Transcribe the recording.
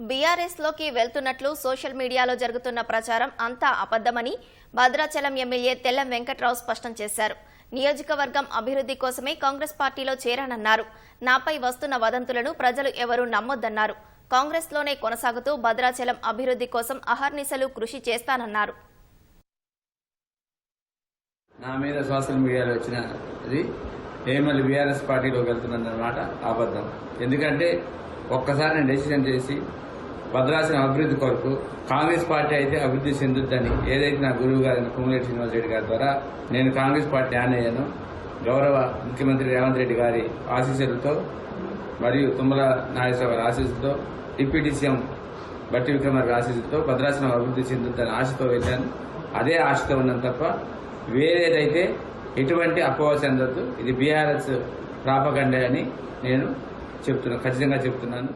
బీఆర్ఎస్లోకి వెళ్తున్నట్లు సోషల్ మీడియాలో జరుగుతున్న ప్రచారం అంతా అబద్దమని భద్రాచలం ఎమ్మెల్యే తెల్లం వెంకట్రావు స్పష్టం చేశారు. నియోజకవర్గం అభివృద్ధి కోసమే కాంగ్రెస్ పార్టీలో చేరానన్నారు. నాపై వస్తున్న వదంతులను ప్రజలు ఎవరూ నమ్మొద్దన్నారు. కాంగ్రెస్లోనే కొనసాగుతూ భద్రాచలం అభివృద్ధి కోసం అహర్నిశలు కృషి చేస్తానన్నారు. నా మీద సోషల్ మీడియాలో వచ్చిన అది మళ్ళీ బీఆర్ఎస్ పార్టీలోకి వెళ్తున్నదన్నమాట అబద్ధం. ఎందుకంటే ఒక్కసారి నేను డెసిషన్ చేసి భద్రాచలం అభివృద్ధి కొరకు కాంగ్రెస్ పార్టీ అయితే అభివృద్ధి చెందుద్దని ఏదైతే నా గురువు గారైన కుమ్మరెడ్డి శ్రీనివాస్ రెడ్డి గారి ద్వారా నేను కాంగ్రెస్ పార్టీ యాన్ అయ్యాను. గౌరవ ముఖ్యమంత్రి రేవంత్ రెడ్డి గారి ఆశీస్సులతో మరియు తుమ్మల నాగేశ్వర గారి ఆశీస్సులతో డిప్యూటీ సీఎం బట్టి విక్రమార్క ఆశీస్సులతో భద్రాచలం అభివృద్ధి చెందుద్దని ఆశతో వెళ్ళాను. అదే ఆశతో ఉన్నాను తప్ప వేరేదైతే ఎటువంటి అపోహ చెందొద్దు. ఇది బీఆర్ఎస్ ప్రాపగండే అని నేను చెప్తున్నాను ఖచ్చితంగా చెప్తున్నాను.